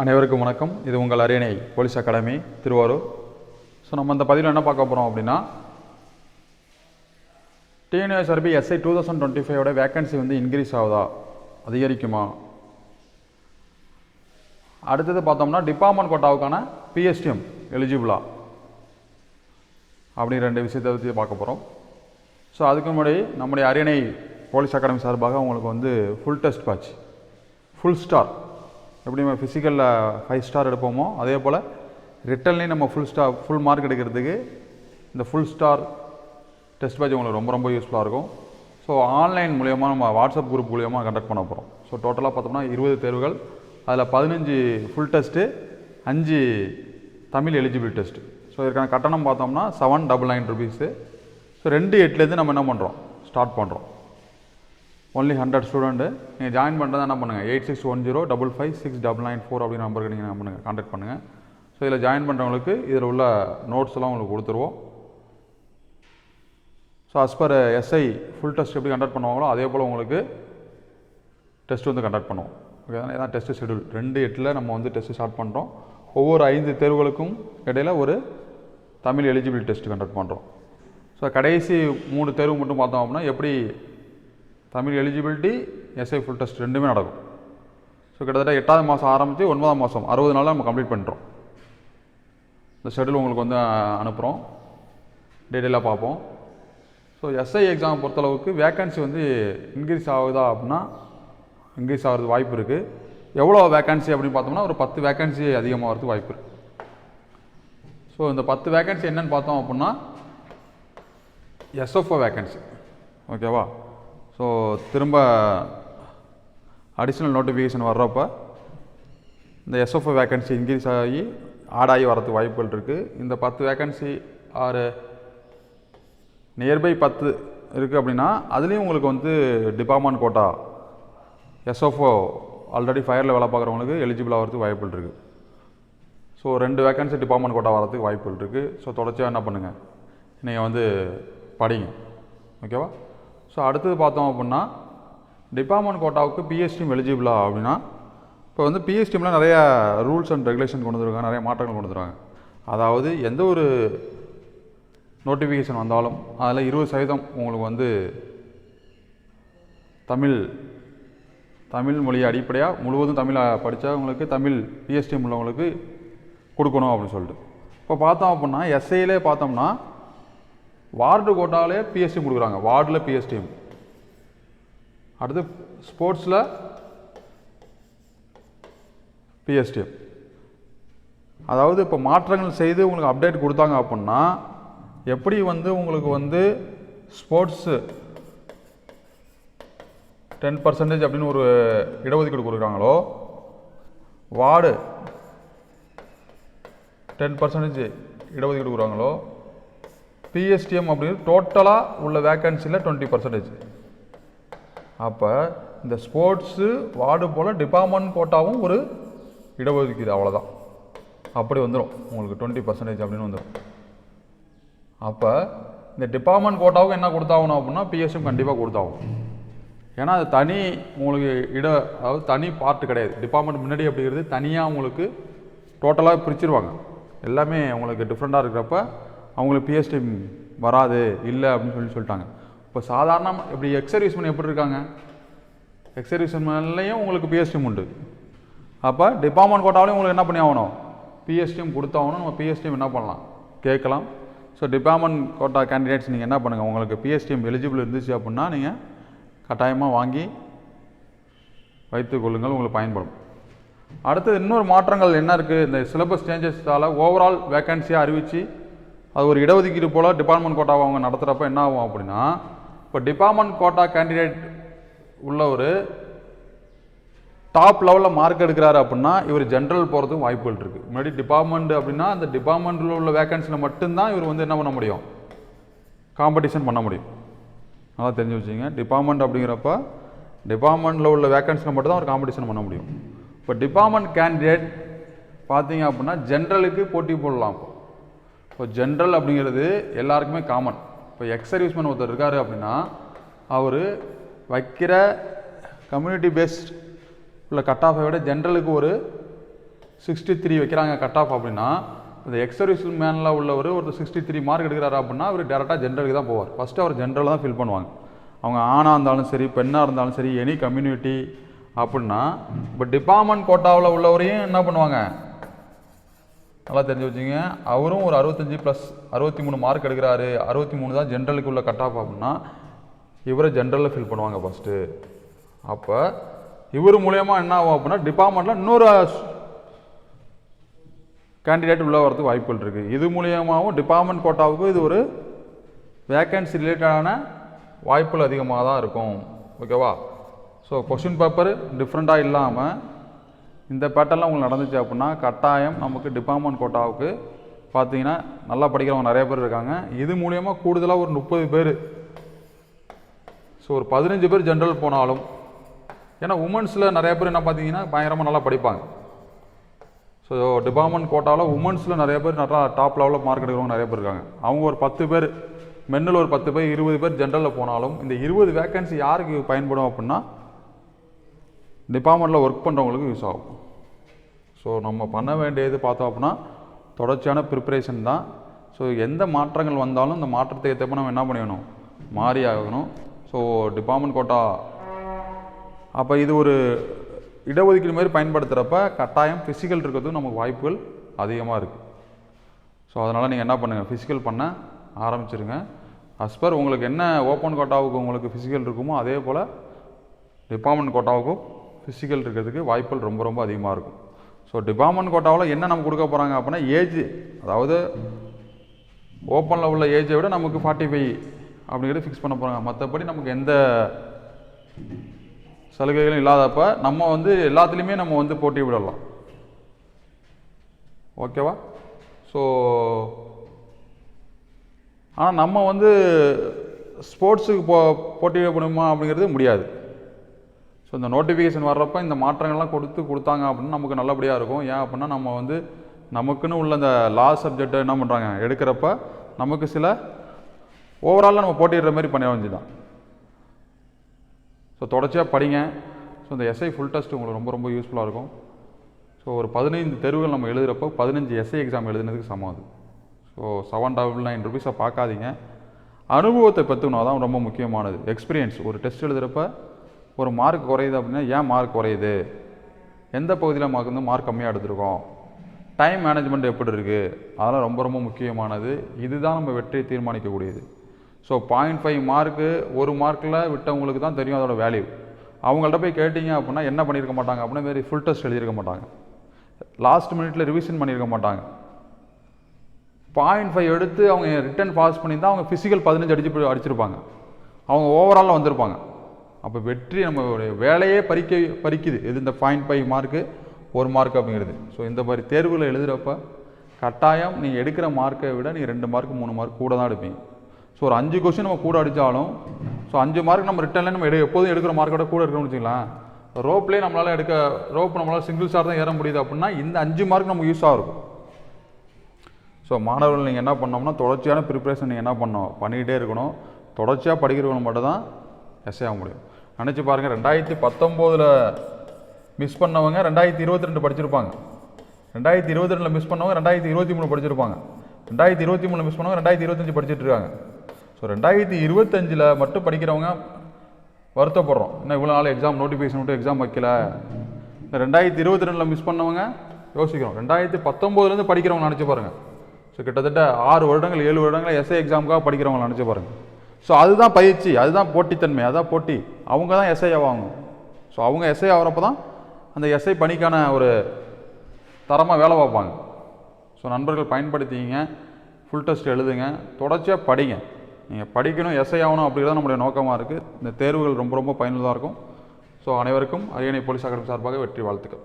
அனைவருக்கும் வணக்கம். இது உங்கள் அரியணை போலீஸ் அகாடமி திருவாரூர். ஸோ நம்ம இந்த பதிவில் என்ன பார்க்க போகிறோம் அப்படின்னா TNSRB SI two thousand twenty ஃபைவோட vacancy வந்து இன்க்ரீஸ் ஆகுதா? அதிகரிக்குமா? அடுத்தது பார்த்தோம்னா டிபார்ட்மெண்ட் கோட்டாவுக்கான பிஎஸ்டிஎம் எலிஜிபிளா அப்படி ரெண்டு விஷயத்தை பற்றி பார்க்க போகிறோம் ஸோ அதுக்கு முன்னாடி நம்முடைய அரியணை போலீஸ் அகாடமி சார்பாக உங்களுக்கு வந்து full test batch full star எப்படி நம்ம ஃபிசிக்கலில் ஃபைவ் ஸ்டார் எடுப்போமோ அதே போல் ரிட்டன்லேயும் நம்ம ஃபுல் ஸ்டார் ஃபுல் மார்க் எடுக்கிறதுக்கு இந்த ஃபுல் ஸ்டார் டெஸ்ட் பேட்ச் உங்களுக்கு ரொம்ப ரொம்ப யூஸ்ஃபுல்லாக இருக்கும். ஸோ ஆன்லைன் மூலியமாக நம்ம வாட்ஸ்அப் குரூப் மூலியமாக கண்டக்ட் பண்ண போகிறோம் ஸோ டோட்டலாக பார்த்தோம்னா இருபது தேர்வுகள் அதில் பதினஞ்சு ஃபுல் டெஸ்ட்டு அஞ்சு தமிழ் எலிஜிபிள் டெஸ்ட் ஸோ இதற்கான கட்டணம் பார்த்தோம்னா seven double nine rupees so ரெண்டு எட்டுலேருந்து நம்ம என்ன பண்ணுறோம் ஸ்டார்ட் பண்ணுறோம் ஒன்லி ஹண்ட்ரட் ஸ்டூடெண்ட்டு நீங்கள் ஜாயின் பண்ணுறதா என்ன பண்ணுங்கள் eight six one zero double five six double nine four அப்படிங்கிற நம்பருக்கு நீங்கள் என்ன பண்ணுங்கள் கான்டாக்ட் பண்ணுங்கள் ஸோ இதில் ஜாயின் பண்ணுறவங்களுக்கு இதில் உள்ள நோட்ஸ் எல்லாம் உங்களுக்கு கொடுத்துருவோம். So as per SI full test எப்படி கண்டக்ட் பண்ணுவாங்களோ அதே போல் உங்களுக்கு டெஸ்ட் வந்து கண்டக்ட் பண்ணுவோம். ஓகே தான் டெஸ்ட் ஷெடியூல் ரெண்டு எட்டில் நம்ம வந்து டெஸ்ட் ஸ்டார்ட் பண்ணுறோம் ஒவ்வொரு ஐந்து தேர்வுகளுக்கும் இடையில ஒரு தமிழ் எலிஜிபிலிட்டி டெஸ்ட் கண்டக்ட் பண்ணுறோம் ஸோ கடைசி மூணு தேர்வு மட்டும் பார்த்தோம் அப்படின்னா எப்படி Tamil eligibility SI full test ரெண்டுமே நடக்கும். ஸோ கிட்டத்தட்ட எட்டாவது மாதம் ஆரம்பித்து ஒன்பதாம் மாதம் அறுபது நாளில் நம்ம கம்ப்ளீட் பண்ணுறோம் இந்த ஷெடியூல் உங்களுக்கு வந்து அனுப்புகிறோம் டீட்டெயிலாக பார்ப்போம். ஸோ எஸ்ஐ எக்ஸாம் பொறுத்தளவுக்கு வேக்கன்சி வந்து இன்க்ரீஸ் ஆகுதா அப்படின்னா இன்க்ரீஸ் ஆகிறது வாய்ப்பு இருக்குது எவ்வளோ வேக்கன்சி அப்படின்னு பார்த்தோம்னா ஒரு பத்து வேக்கன்சி அதிகமாகிறதுக்கு வாய்ப்பு இருக்குது ஸோ இந்த பத்து வேக்கன்சி என்னன்னு பார்த்தோம் அப்படின்னா எஸ்எஃப்ஓ வேக்கன்சி ஓகேவா ஸோ திரும்ப அடிஷ்னல் நோட்டிஃபிகேஷன் வர்றப்போ இந்த எஸ்எஃப்ஓ வேக்கன்சி இன்க்ரீஸ் ஆகி ஆட் ஆகி வரதுக்கு வாய்ப்புகள் இருக்குது இந்த பத்து வேக்கன்சி ஆறு நியர்பை பத்து இருக்குது அப்படின்னா அதுலேயும் உங்களுக்கு வந்து டிபார்ட்மெண்ட் கோட்டா எஸ்எஃப்ஓ ஆல்ரெடி ஃபயரில் வேலை பார்க்குறவங்களுக்கு எலிஜிபிள் ஆகிறதுக்கு வாய்ப்புகள் இருக்குது ஸோ ரெண்டு வேக்கன்சி டிபார்ட்மெண்ட் கோட்டா வரதுக்கு வாய்ப்புகள் இருக்குது ஸோ தொடர்ச்சியாக என்ன பண்ணுங்கள் நீங்கள் வந்து படிங்க. ஓகேவா ஸோ அடுத்தது பார்த்தோம் அப்படின்னா டிபார்ட்மெண்ட் கோட்டாவுக்கு பிஎஸ்டிம் எலிஜிபிளா அப்படின்னா இப்போ வந்து பிஎஸ்டிம்லாம் நிறையா ரூல்ஸ் அண்ட் ரெகுலேஷன் கொண்டு வந்துருக்காங்க நிறைய மாற்றங்கள் கொண்டு வந்துருக்காங்க. அதாவது எந்த ஒரு நோட்டிஃபிகேஷன் வந்தாலும் அதில் இருபது சதவீதம் உங்களுக்கு வந்து தமிழ் தமிழ் மொழியை அடிப்படையாக முழுவதும் தமிழை படித்தவங்களுக்கு தமிழ் பிஎஸ்டிஎம் உள்ளவங்களுக்கு கொடுக்கணும் அப்படின்னு சொல்லிட்டு. இப்போ பார்த்தோம் அப்படின்னா எஸ்ஐயிலே பார்த்தோம்னா வார்டு கோட்டாலே பிஎஸ்டிஎம் கொடுக்குறாங்க. வார்டில் பிஎஸ்டிஎம் அடுத்து ஸ்போர்ட்ஸில் பிஎஸ்டிஎம் அதாவது இப்போ மாற்றங்கள் செய்து உங்களுக்கு அப்டேட் கொடுத்தாங்க அப்படின்னா எப்படி வந்து உங்களுக்கு வந்து ஸ்போர்ட்ஸு டென் பர்சன்டேஜ் அப்படின்னு ஒரு இடஒதுக்கீடு கொடுக்குறாங்களோ வார்டு டென் பர்சன்டேஜ் இடஒதுக்கீடு கொடுக்குறாங்களோ பிஎஸ்டிஎம் அப்படின்னு டோட்டலாக உள்ள வேக்கன்சியில் டுவெண்ட்டி பர்சன்டேஜ் அப்போ இந்த ஸ்போர்ட்ஸு வார்டு போல் டிபார்ட்மெண்ட் கோட்டாவும் ஒரு இடஒதுக்கீடு அவ்வளோதான் அப்படி வந்துடும் உங்களுக்கு டுவெண்ட்டி பர்சன்டேஜ் அப்படின்னு வந்துடும் அப்போ இந்த டிபார்ட்மெண்ட் கோட்டாவுக்கு என்ன கொடுத்தாகணும் அப்படின்னா பிஎஸ்எம் கண்டிப்பாக கொடுத்தாகும் ஏன்னா அது தனி உங்களுக்கு இட அதாவது தனி பார்ட்டு கிடையாது. டிபார்ட்மெண்ட் முன்னாடி அப்படிங்கிறது தனியாக உங்களுக்கு டோட்டலாக பிரிச்சுருவாங்க. எல்லாமே உங்களுக்கு டிஃப்ரெண்ட்டாக இருக்கிறப்ப அவங்களுக்கு பிஎஸ்டி வராது இல்லை அப்படின்னு சொல்லி சொல்லிட்டாங்க. இப்போ சாதாரண இப்படி எக்ஸர்வீஸ் சர்வீஸ்மேன் எப்படி இருக்காங்க? எக்ஸ் உங்களுக்கு பிஎஸ்டியும் உண்டு. அப்போ டிபார்ட்மெண்ட் கோட்டாவிலையும் உங்களுக்கு என்ன பண்ணி ஆகணும்? பிஎஸ்டியும் கொடுத்தாகணும் நம்ம பிஎஸ்டியும் என்ன பண்ணலாம்? கேட்கலாம். ஸோ டிபார்ட்மெண்ட் கோட்டா கேண்டிடேட்ஸ் நீங்கள் என்ன பண்ணுங்கள் உங்களுக்கு பிஎஸ்டிஎம் எலிஜிபிள் இருந்துச்சு அப்படின்னா நீங்கள் கட்டாயமாக வாங்கி வைத்து கொள்ளுங்கள். உங்களுக்கு பயன்படும். அடுத்தது இன்னொரு மாற்றங்கள் என்ன இருக்குது இந்த சிலபஸ் சேஞ்சஸால் ஓவரால் வேக்கன்சியாக அறிவித்து அது ஒரு இடஒதுக்கீடு போல் டிபார்ட்மெண்ட் கோட்டாவை அவங்க நடத்துகிறப்ப என்ன ஆகும் அப்படின்னா இப்போ டிபார்ட்மெண்ட் கோட்டா கேண்டிடேட் உள்ள ஒரு டாப் லெவலில் மார்க் எடுக்கிறாரு அப்படின்னா இவர் ஜென்ரல் போகிறதுக்கு வாய்ப்புகள் இருக்குது முன்னாடி டிபார்ட்மெண்ட் அப்படின்னா அந்த டிபார்ட்மெண்ட்டில் உள்ள வேக்கன்சியில் மட்டும்தான் இவர் வந்து என்ன பண்ண முடியும்? காம்படிஷன் பண்ண முடியும். நல்லா தெரிஞ்சு வச்சுங்க டிபார்ட்மெண்ட் அப்படிங்கிறப்ப டிபார்ட்மெண்ட்டில் உள்ள வேக்கன்சியில் மட்டும்தான் ஒரு காம்படிஷன் பண்ண முடியும். இப்போ டிபார்ட்மெண்ட் கேண்டிடேட் பார்த்தீங்க அப்படின்னா ஜென்ரலுக்கு போட்டி போடலாம் இப்போ. இப்போ ஜென்ரல் அப்படிங்கிறது எல்லாருக்குமே காமன் இப்போ எக்ஸ் சர்வீஸ்மேன் ஒருத்தர் இருக்கார் அப்படின்னா அவர் வைக்கிற கம்யூனிட்டி பேஸ்ட் உள்ள கட் ஆஃபை விட ஜென்ரலுக்கு ஒரு சிக்ஸ்டி த்ரீ வைக்கிறாங்க கட் ஆஃப் அப்படின்னா இந்த எக்ஸர்வீஸ் மேனில் உள்ளவர் ஒரு சிக்ஸ்டி த்ரீ மார்க் எடுக்கிறாரு அப்படின்னா அவர் டேரெக்டாக ஜென்ரலுக்கு தான் போவார். ஃபஸ்ட்டு அவர் ஜென்ரல் தான் ஃபில் பண்ணுவாங்க. அவங்க ஆணாக இருந்தாலும் சரி பெண்ணாக இருந்தாலும் சரி எனி கம்யூனிட்டி அப்படின்னா இப்போ டிபார்ட்மெண்ட் கோட்டாவில் உள்ளவரையும் என்ன பண்ணுவாங்க? நல்லா தெரிஞ்சு வச்சுங்க அவரும் ஒரு அறுபத்தஞ்சி ப்ளஸ் அறுபத்தி மூணு மார்க் எடுக்கிறாரு. அறுபத்தி மூணு தான் ஜென்ரலுக்கு உள்ள கட் ஆஃப் அப்படின்னா இவரை ஜென்ரலில் ஃபில் பண்ணுவாங்க ஃபஸ்ட்டு அப்போ இவர் மூலயமா என்ன ஆகும் அப்படின்னா டிபார்ட்மெண்ட்டில் இன்னொரு கேண்டிடேட் உள்ளே வரதுக்கு வாய்ப்புகள் இருக்குது இது மூலியமாகவும் டிபார்ட்மெண்ட் கோட்டாவுக்கு இது ஒரு வேக்கன்சி ரிலேட்டடான வாய்ப்புகள் அதிகமாக தான் இருக்கும் ஓகேவா ஸோ கொஷின் பேப்பர் டிஃப்ரெண்ட்டாக இல்லாமல் இந்த பேட்டர்லாம் உங்களுக்கு நடந்துச்சு அப்படின்னா கட்டாயம் நமக்கு டிபார்ட்மெண்ட் கோட்டாவுக்கு பார்த்தீங்கன்னா நல்லா படிக்கிறவங்க நிறைய பேர் இருக்காங்க. இது மூலயமா கூடுதலாக ஒரு முப்பது பேர். ஸோ ஒரு பதினஞ்சு பேர் ஜென்ரல் போனாலும் ஏன்னா உமன்ஸில் நிறைய பேர் என்ன பார்த்தீங்கன்னா பயங்கரமாக நல்லா படிப்பாங்க. ஸோ டிபார்ட்மெண்ட் கோட்டாவில் உமன்ஸில் நிறைய பேர் நல்லா டாப் லெவலில் மார்க் எடுக்கிறவங்க நிறைய பேர் இருக்காங்க. அவங்க ஒரு பத்து பேர் மென்னில் ஒரு பத்து பேர் இருபது பேர் ஜென்ரலில் போனாலும் இந்த இருபது வேக்கன்சி யாருக்கு பயன்படும் அப்படின்னா டிபார்ட்மெண்ட்டில் ஒர்க் பண்ணுறவங்களுக்கு யூஸ் ஆகும். ஸோ நம்ம பண்ண வேண்டியது பார்த்தோம் அப்படின்னா தொடர்ச்சியான ப்ரிப்பரேஷன் தான். ஸோ எந்த மாற்றங்கள் வந்தாலும் இந்த மாற்றத்தை ஏற்றப்ப நம்ம என்ன பண்ணிக்கணும்? மாறி ஆகணும். ஸோ டிபார்ட்மெண்ட் கோட்டா அப்போ இது ஒரு இடஒதுக்கீடு மாதிரி பயன்படுத்துகிறப்ப கட்டாயம் ஃபிசிக்கல் இருக்கிறதுக்கு நமக்கு வாய்ப்புகள் அதிகமாக இருக்குது ஸோ அதனால் நீங்கள் என்ன பண்ணுங்கள் ஃபிசிக்கல் பண்ண ஆரம்பிச்சிருங்க. அஸ்பர் உங்களுக்கு என்ன ஓப்பன் கோட்டாவுக்கு உங்களுக்கு ஃபிசிக்கல் இருக்குமோ அதே போல் டிபார்ட்மெண்ட் கோட்டாவுக்கும் ஃபிசிக்கல் இருக்கிறதுக்கு வாய்ப்புகள் ரொம்ப ரொம்ப அதிகமாக இருக்கும். ஸோ டிபார்ட்மெண்ட் கோட்டாவில் என்ன நம்ம கொடுக்க போகிறாங்க அப்படின்னா ஏஜ் அதாவது ஓப்பனில் உள்ள ஏஜை விட நமக்கு ஃபார்ட்டி ஃபைவ் அப்படிங்கிறது ஃபிக்ஸ் பண்ண போகிறாங்க மற்றபடி நமக்கு எந்த சலுகைகளும் இல்லாதப்ப நம்ம வந்து எல்லாத்துலேயுமே நம்ம வந்து போட்டி விடலாம். ஓகேவா ஸோ ஆனால் நம்ம வந்து ஸ்போர்ட்ஸுக்கு போ போட்டியிட முடியுமா அப்படிங்கிறது முடியாது. ஸோ இந்த நோட்டிஃபிகேஷன் வர்றப்போ இந்த மாற்றங்கள்லாம் கொடுத்து கொடுத்தாங்க அப்படின்னா நமக்கு நல்லபடியாக இருக்கும். ஏன் அப்படின்னா நம்ம வந்து நமக்குன்னு உள்ள இந்த லா சப்ஜெக்டை என்ன பண்ணுறாங்க எடுக்கிறப்ப நமக்கு சில ஓவராலாக நம்ம போட்டிடுற மாதிரி பண்ண வேண்டியதான் ஸோ தொடர்ச்சியாக படிங்க. ஸோ இந்த எஸ்ஐ ஃபுல் டெஸ்ட் உங்களுக்கு ரொம்ப ரொம்ப யூஸ்ஃபுல்லாக இருக்கும். ஸோ ஒரு பதினைந்து தெருவுகள் நம்ம எழுதுகிறப்போ பதினஞ்சு எஸ்ஐ எக்ஸாம் எழுதுனதுக்கு சமம் அது. ஸோ செவன் டபுள் நைன் ருபீஸை பார்க்காதீங்க. அனுபவத்தை பெற்றுக்கணும் தான் ரொம்ப முக்கியமானது. எக்ஸ்பீரியன்ஸ் ஒரு டெஸ்ட் எழுதுகிறப்ப ஒரு மார்க் குறையுது அப்படின்னா ஏன் மார்க் குறையுது? எந்த பகுதியில் மார்க் வந்து மார்க் கம்மியாக எடுத்திருக்கோம்? டைம் மேனேஜ்மெண்ட் எப்படி இருக்குது அதெல்லாம் ரொம்ப ரொம்ப முக்கியமானது. இதுதான் நம்ம வெற்றியை தீர்மானிக்கக்கூடியது. ஸோ பாயிண்ட் ஃபைவ் மார்க்கு ஒரு மார்க்கில் விட்டவங்களுக்கு தான் தெரியும் அதோட வேல்யூ அவங்கள்ட்ட போய் கேட்டிங்க அப்படின்னா என்ன பண்ணியிருக்க மாட்டாங்க அப்படின்னா மாரி ஃபுல் டெஸ்ட் எழுதியிருக்க மாட்டாங்க. லாஸ்ட் மினிட்ல ரிவிஷன் பண்ணியிருக்க மாட்டாங்க. பாயிண்ட் ஃபைவ் எடுத்து அவங்க ரிட்டன் பாஸ் பண்ணி தான் அவங்க ஃபிசிக்கல் பதினஞ்சு அடிச்சு அடிச்சிருப்பாங்க. அவங்க ஓவராலில் வந்திருப்பாங்க. அப்போ வெற்றி நம்ம வேலையே பறிக்க பறிக்குது. இது இந்த பாயிண்ட் ஃபைவ் மார்க்கு ஒரு மார்க் அப்படிங்கிறது. ஸோ இந்த மாதிரி தேர்வில் எழுதுகிறப்ப கட்டாயம் நீங்கள் எடுக்கிற மார்க்கை விட நீங்கள் ரெண்டு மார்க் மூணு மார்க் கூட தான் எடுப்பீங்க. ஸோ ஒரு அஞ்சு கொஸ்டின் நம்ம கூட அடித்தாலும் ஸோ அஞ்சு மார்க் நம்ம ரிட்டர்னில் நம்ம எடு எப்போதும் எடுக்கிற மார்க்கோட கூட இருக்கணும்னு வச்சுக்கலாம் ரோப்லேயே நம்மளால் எடுக்க ரோப் நம்மளால் சிங்கிள் ஸ்டார் தான் ஏற முடியுது அப்படின்னா இந்த அஞ்சு மார்க் நமக்கு யூஸாக இருக்கும். ஸோ மாணவர்கள் நீங்கள் என்ன பண்ணோம்னா தொடர்ச்சியான ப்ரிப்பரேஷன் நீங்கள் என்ன பண்ணணும்? பண்ணிக்கிட்டே இருக்கணும். தொடர்ச்சியாக படிக்கிறவங்க மட்டும் தான் எஸ்ஏ ஆக முடியும். நினச்சி பாருங்கள் ரெண்டாயிரத்தி பத்தொம்போதில் மிஸ் பண்ணவங்க ரெண்டாயிரத்தி இருபத்தி ரெண்டு படிச்சிருப்பாங்க. ரெண்டாயிரத்தி இருபத்தி ரெண்டில் மிஸ் பண்ணவங்க ரெண்டாயிரத்தி இருபத்தி மூணு படிச்சிருப்பாங்க. ரெண்டாயிரத்தி இருபத்தி மூணு மிஸ் பண்ணவங்க ரெண்டாயிரத்தி இருபத்தஞ்சு படிச்சிட்டு இருக்காங்க ஸோ ரெண்டாயிரத்தி இருபத்தஞ்சில் மட்டும் படிக்கிறவங்க வருத்தப்படுறோம். இன்னும் இவ்வளோ நாள் எக்ஸாம் நோட்டிஃபிகேஷன் விட்டு எக்ஸாம் வைக்கல? இந்த ரெண்டாயிரத்தி இருபத்தி ரெண்டில் மிஸ் பண்ணவங்க யோசிக்கிறோம். ரெண்டாயிரத்தி பத்தொம்போதுலேருந்து படிக்கிறவங்க நினச்சி பாருங்கள் ஸோ கிட்டத்தட்ட ஆறு வருடங்கள் ஏழு வருடங்கள் எஸ்ஐ எக்ஸாமுக்காக படிக்கிறவங்க நினச்சி பாருங்கள் ஸோ அதுதான் பயிற்சி அதுதான் போட்டித்தன்மை அதுதான் போட்டி. அவங்க தான் எஸ்ஐ ஆவாங்க ஸோ அவங்க எஸ்ஐ ஆகிறப்ப தான் அந்த எஸ்ஐ பணிக்கான ஒரு தரமாக வேலை பார்ப்பாங்க. ஸோ நண்பர்கள் பயன்படுத்திங்க ஃபுல் டெஸ்ட் எழுதுங்க தொடர்ச்சியாக படிங்க. நீங்கள் படிக்கணும் எஸ்ஐ ஆகணும் அப்படிங்கிறது நம்முடைய நோக்கமாக இருக்குது இந்த தேர்வுகள் ரொம்ப ரொம்ப பயனுள்ளதாக இருக்கும். ஸோ அனைவருக்கும் அரியணை போலீஸ் அகாடமி சார்பாக வெற்றி வாழ்த்துக்கள்.